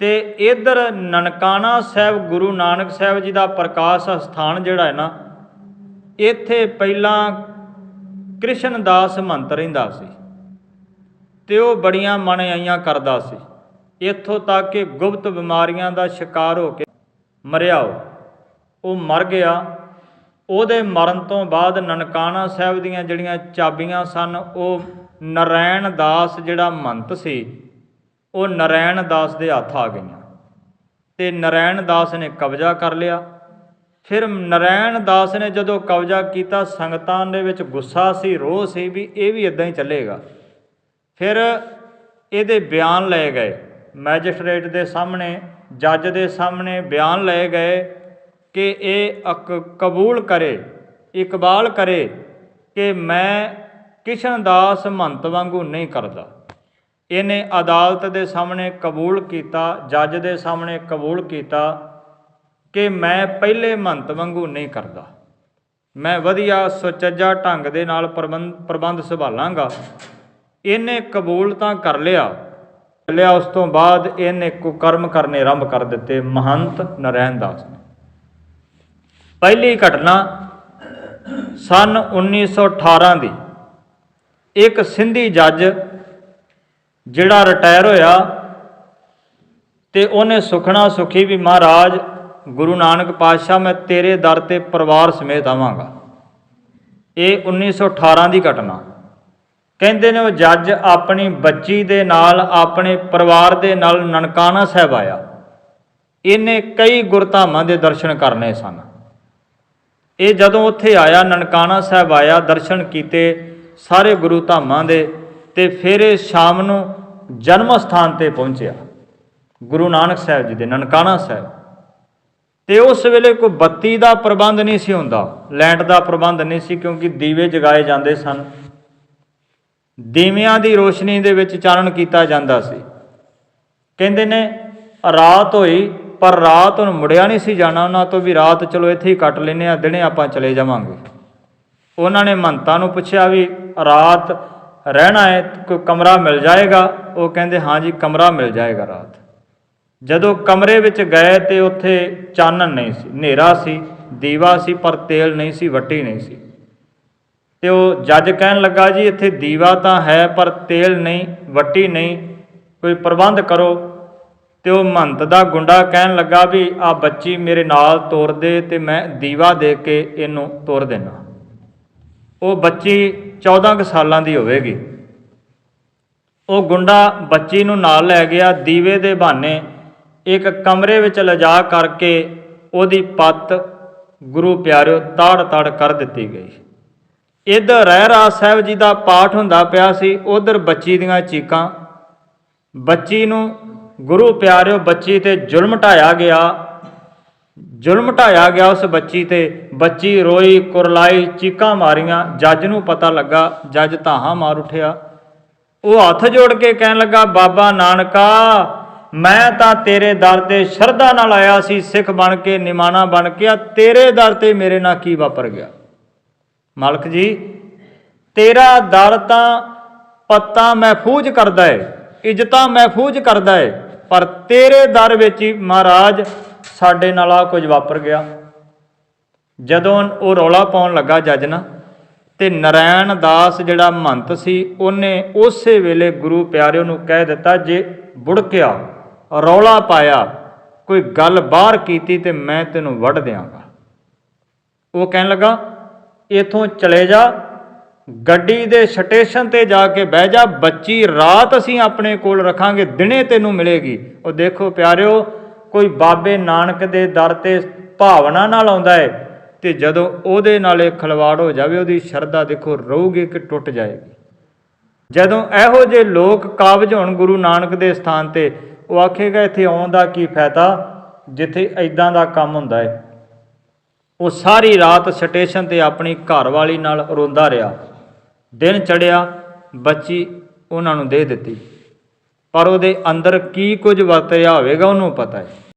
ਤੇ ਇਧਰ ਨਨਕਾਣਾ ਸਾਹਿਬ, ਗੁਰੂ ਨਾਨਕ ਸਾਹਿਬ ਜੀ ਦਾ ਪ੍ਰਕਾਸ਼ ਸਥਾਨ ਜਿਹੜਾ ਹੈ ਨਾ, ਇੱਥੇ ਪਹਿਲਾਂ ਕ੍ਰਿਸ਼ਨਦਾਸ ਮੰਤ ਰਹਿੰਦਾ ਸੀ ਤੇ ਉਹ ਬੜੀਆਂ ਮਨ ਆਈਆਂ ਕਰਦਾ ਸੀ। ਇੱਥੋਂ ਤੱਕ ਕਿ ਗੁਪਤ ਬਿਮਾਰੀਆਂ ਦਾ ਸ਼ਿਕਾਰ ਹੋ ਕੇ ਮਰਿਆ ਉਹ। ਉਹ ਮਰ ਗਿਆ। ਉਹਦੇ ਮਰਨ ਤੋਂ ਬਾਅਦ ਨਨਕਾਣਾ ਸਾਹਿਬ ਦੀਆਂ ਜਿਹੜੀਆਂ ਚਾਬੀਆਂ ਸਨ, ਉਹ ਨਰੈਣ ਦਾਸ ਜਿਹੜਾ ਮੰਤ ਸੀ ਉਹ ਨਰੈਣ ਦਾਸ ਦੇ ਹੱਥ ਆ ਗਈਆਂ। ਤੇ ਨਰੈਣ ਦਾਸ ਨੇ ਕਬਜ਼ਾ ਕਰ ਲਿਆ। ਫਿਰ ਨਰੈਣ ਦਾਸ ਨੇ ਜਦੋਂ ਕਬਜ਼ਾ ਕੀਤਾ, ਸੰਗਤਾਂ ਦੇ ਵਿੱਚ ਗੁੱਸਾ ਸੀ, ਰੋਹ ਸੀ ਵੀ ਇਹ ਵੀ ਇਦਾਂ ਹੀ ਚੱਲੇਗਾ। ਫਿਰ ਇਹਦੇ ਬਿਆਨ ਲਏ ਗਏ। ਮੈਜਿਸਟ੍ਰੇਟ ਦੇ ਸਾਹਮਣੇ, ਜੱਜ ਦੇ ਸਾਹਮਣੇ ਬਿਆਨ ਲਏ ਗਏ ਕਿ ਇਹ ਕਬੂਲ ਕਰੇ, ਇਕਬਾਲ ਕਰੇ ਕਿ ਮੈਂ ਕਿਸ਼ਨ ਦਾਸ ਮਹੰਤ ਵਾਂਗੂ ਨਹੀਂ ਕਰਦਾ। ਇਹਨੇ ਅਦਾਲਤ ਦੇ ਸਾਹਮਣੇ ਕਬੂਲ ਕੀਤਾ, ਜੱਜ ਦੇ ਸਾਹਮਣੇ ਕਬੂਲ ਕੀਤਾ ਕਿ ਮੈਂ ਪਹਿਲੇ ਮੰਤ ਵਾਂਗੂ ਨਹੀਂ ਕਰਦਾ। ਮੈਂ ਵਧੀਆ ਸੁਚੱਜਾ ਢੰਗ ਦੇ ਨਾਲ ਪ੍ਰਬੰਧ ਪ੍ਰਬੰਧ ਸੰਭਾਲਾਂਗਾ। ਇਹਨੇ ਕਬੂਲ ਤਾਂ ਕਰ ਲਿਆ ਲਿਆ ਉਸ ਤੋਂ ਬਾਅਦ ਇਹਨੇ ਕੁਕਰਮ ਕਰਨੇ ਆਰੰਭ ਕਰ ਦਿੱਤੇ ਮਹੰਤ ਨਰੈਣ ਦਾਸ ਨੇ। ਪਹਿਲੀ ਘਟਨਾ ਸਨ 1918 ਦੀ। ਇੱਕ ਸਿੰਧੀ ਜੱਜ ਜਿਹੜਾ ਰਿਟਾਇਰ ਹੋਇਆ ਤੇ ਉਹਨੇ ਸੁਖਣਾ ਸੁਖੀ ਵੀ ਮਹਾਰਾਜ, ਗੁਰੂ ਨਾਨਕ ਪਾਤਸ਼ਾਹ, ਮੈਂ ਤੇਰੇ ਦਰ ਤੇ ਪਰਿਵਾਰ ਸਮੇਤ ਆਵਾਂਗਾ। ਇਹ 1918 ਦੀ ਘਟਨਾ। ਕਹਿੰਦੇ ਨੇ ਉਹ ਜੱਜ ਆਪਣੀ ਬੱਚੀ ਦੇ ਨਾਲ, ਆਪਣੇ ਪਰਿਵਾਰ ਦੇ ਨਾਲ ਨਨਕਾਣਾ ਸਾਹਿਬ ਆਇਆ। ਇਹਨੇ ਕਈ ਗੁਰਧਾਮਾਂ ਦੇ ਦਰਸ਼ਨ ਕਰਨੇ ਸਨ। ਇਹ ਜਦੋਂ ਉੱਥੇ ਆਇਆ, ਨਨਕਾਣਾ ਸਾਹਿਬ ਆਇਆ, ਦਰਸ਼ਨ ਕੀਤੇ ਸਾਰੇ ਗੁਰੂ ਧਾਮਾਂ ਦੇ ਤੇ ਫਿਰ ਇਹ ਸ਼ਾਮ ਨੂੰ ਜਨਮ ਸਥਾਨ ਤੇ ਪਹੁੰਚਿਆ, ਗੁਰੂ ਨਾਨਕ ਸਾਹਿਬ ਜੀ ਦੇ, ਨਨਕਾਣਾ ਸਾਹਿਬ। ਤੇ ਉਸ ਵੇਲੇ ਕੋਈ ਬੱਤੀ ਦਾ ਪ੍ਰਬੰਧ ਨਹੀਂ ਸੀ ਹੁੰਦਾ, ਲੈਂਟ ਦਾ ਪ੍ਰਬੰਧ ਨਹੀਂ ਸੀ ਕਿਉਂਕਿ ਦੀਵੇ ਜਗਾਏ ਜਾਂਦੇ ਸਨ। ਦੀਵਿਆਂ ਦੀ ਰੋਸ਼ਨੀ ਦੇ ਵਿੱਚ ਚਾਨਣ ਕੀਤਾ ਜਾਂਦਾ ਸੀ। ਕਹਿੰਦੇ ਨੇ, ਰਾਤ ਹੋਈ, ਪਰ ਰਾਤ ਨੂੰ ਮੁੜਿਆ ਨਹੀਂ ਸੀ ਜਾਣਾ, ਉਹਨਾਂ ਤੋਂ ਵੀ ਰਾਤ ਚਲੋ ਇੱਥੇ ਹੀ ਕੱਟ ਲੈਨੇ ਆ ਦਿਨੇ ਆਪਾਂ ਚਲੇ ਜਾਵਾਂਗੇ। ਉਹਨਾਂ ਨੇ ਮੰਤਾਂ ਨੂੰ ਪੁੱਛਿਆ ਵੀ ਰਾਤ ਰਹਿਣਾ ਹੈ, ਕੋਈ ਕਮਰਾ ਮਿਲ ਜਾਏਗਾ। ਉਹ ਕਹਿੰਦੇ, ਹਾਂ ਜੀ, ਕਮਰਾ ਮਿਲ ਜਾਏਗਾ ਰਾਤ। ਜਦੋਂ ਕਮਰੇ ਵਿੱਚ ਗਏ ਤੇ ਉੱਥੇ ਚਾਨਣ ਨਹੀਂ ਸੀ, ਹਨੇਰਾ ਸੀ, ਦੀਵਾ ਸੀ, ਪਰ ਤੇਲ ਨਹੀਂ ਸੀ, ਵੱਟੀ ਨਹੀਂ ਸੀ। ਤੇ ਉਹ ਜੱਜ ਕਹਿਣ ਲੱਗਾ, ਜੀ, ਇੱਥੇ ਦੀਵਾ ਤਾਂ ਹੈ, ਪਰ ਤੇਲ ਨਹੀਂ, ਵੱਟੀ ਨਹੀਂ, ਕੋਈ ਪ੍ਰਬੰਧ ਕਰੋ। ਤੇ ਉਹ ਮਹੰਤ ਦਾ ਗੁੰਡਾ ਕਹਿਣ ਲੱਗਾ ਵੀ, ਆ ਬੱਚੀ ਮੇਰੇ ਨਾਲ ਤੋਰ ਦੇ ਤੇ ਮੈਂ ਦੀਵਾ ਦੇ ਕੇ ਇਹਨੂੰ ਤੋਰ ਦੇਣਾ ਉਹ ਬੱਚੀ 14 ਕੁ ਸਾਲਾਂ ਦੀ ਹੋਵੇਗੀ। ਉਹ ਗੁੰਡਾ ਬੱਚੀ ਨੂੰ ਨਾਲ ਲੈ ਗਿਆ, ਦੀਵੇ ਦੇ ਬਹਾਨੇ ਇੱਕ ਕਮਰੇ ਵਿੱਚ ਲਿਜਾ ਕਰਕੇ ਉਹਦੀ ਪੱਤ ਗੁਰੂ ਪਿਆਰਿਓ ਤਾੜ ਤਾੜ ਕਰ ਦਿੱਤੀ ਗਈ। ਇੱਧਰ ਰਹਿਰਾਸ ਸਾਹਿਬ ਜੀ ਦਾ ਪਾਠ ਹੁੰਦਾ ਪਿਆ ਸੀ, ਉਧਰ ਬੱਚੀ ਦੀਆਂ ਚੀਕਾਂ। ਬੱਚੀ ਨੂੰ ਗੁਰੂ ਪਿਆਰਿਓ ਬੱਚੀ ਤੇ ਜ਼ੁਲਮ ਢਾਇਆ ਗਿਆ। ਜ਼ੁਲਮ ਢਾਇਆ ਗਿਆ ਉਸ ਬੱਚੀ ਤੇ। ਬੱਚੀ ਰੋਈ, ਕੁਰਲਾਈ, ਚੀਕਾਂ ਮਾਰੀਆਂ। ਜੱਜ ਨੂੰ ਪਤਾ ਲੱਗਾ, ਜੱਜ ਤਾਹਾਂ ਮਾਰ ਉਠਿਆ। ਉਹ ਹੱਥ ਜੋੜ ਕੇ ਕਹਿਣ ਲੱਗਾ, ਬਾਬਾ ਨਾਨਕਾ, ਮੈਂ ਤਾਂ ਤੇਰੇ ਦਰ ਤੇ ਸ਼ਰਧਾ ਨਾਲ ਆਇਆ ਸੀ, ਸਿੱਖ ਬਣ ਕੇ, ਨਿਮਾਣਾ ਬਣ ਕੇ, ਆ ਤੇਰੇ ਦਰ ਤੇ ਮੇਰੇ ਨਾਲ ਕੀ ਵਾਪਰ ਗਿਆ? ਮਾਲਕ ਜੀ, ਤੇਰਾ ਦਰ ਤਾਂ ਪੱਤਾ ਮਹਿਫੂਜ਼ ਕਰਦਾ ਏ, ਇੱਜ਼ਤਾਂ ਮਹਿਫੂਜ਼ ਕਰਦਾ ਏ, ਪਰ ਤੇਰੇ ਦਰ ਵਿੱਚ ਹੀ ਮਹਾਰਾਜ ਸਾਡੇ ਨਾਲ ਆ ਕੁਝ ਵਾਪਰ ਗਿਆ। ਜਦੋਂ ਉਹ ਰੌਲਾ ਪਾਉਣ ਲੱਗਾ ਜੱਜ ਨਾ ਤੇ ਨਰੈਣ ਦਾਸ ਜਿਹੜਾ ਮਹੰਤ ਸੀ, ਉਹਨੇ ਉਸੇ ਵੇਲੇ ਗੁਰੂ ਪਿਆਰਿਓ ਨੂੰ ਕਹਿ ਦਿੱਤਾ, ਜੇ ਬੁੜਕਿਆ, ਰੌਲਾ ਪਾਇਆ, ਕੋਈ ਗੱਲ ਬਾਹਰ ਕੀਤੀ ਤੇ ਮੈਂ ਤੈਨੂੰ ਵੱਢ ਦਿਆਂਗਾ। ਉਹ ਕਹਿਣ ਲੱਗਾ, ਇਥੋਂ ਚਲੇ ਜਾ, ਗੱਡੀ ਦੇ ਸਟੇਸ਼ਨ ਤੇ ਜਾ ਕੇ ਬਹਿ ਜਾ, ਬੱਚੀ ਰਾਤ ਅਸੀਂ ਆਪਣੇ ਕੋਲ ਰੱਖਾਂਗੇ, ਦਿਨੇ ਤੈਨੂੰ ਮਿਲੇਗੀ। ਉਹ ਦੇਖੋ ਪਿਆਰਿਓ ਕੋਈ ਬਾਬੇ ਨਾਨਕ ਦੇ ਦਰ ਤੇ ਭਾਵਨਾ ਨਾਲ ਆਉਂਦਾ ਹੈ ਤੇ ਜਦੋਂ ਉਹਦੇ ਨਾਲ ਇਹ ਖਲਵਾੜ ਹੋ ਜਾਵੇ, ਉਹਦੀ ਸ਼ਰਧਾ ਦੇਖੋ ਰਹੂਗੀ ਕਿ ਟੁੱਟ ਜਾਏਗੀ। ਜਦੋਂ ਇਹੋ ਜਿਹੇ ਲੋਕ ਕਾਬਜ ਹੋਣ ਗੁਰੂ ਨਾਨਕ ਦੇ ਸਥਾਨ ਤੇ, ਉਹ ਆਖੇਗਾ, ਇੱਥੇ ਆਉਣ ਦਾ ਕੀ ਫਾਇਦਾ? ਜਿੱਥੇ ਐਦਾਂ ਦਾ ਕੰਮ ਹੁੰਦਾ ਹੈ। ਉਹ ਸਾਰੀ ਰਾਤ ਸਟੇਸ਼ਨ ਤੇ ਆਪਣੀ ਘਰਵਾਲੀ ਨਾਲ ਰੋਂਦਾ ਰਿਹਾ। ਦਿਨ ਚੜਿਆ ਬੱਚੀ ਉਹਨਾਂ ਨੂੰ ਦੇ ਦਿੱਤੀ। ਪਰ ਉਹਦੇ ਅੰਦਰ ਕੀ ਕੁਝ ਵਰਤਿਆ ਹੋਵੇਗਾ ਉਹਨੂੰ ਪਤਾ ਹੈ।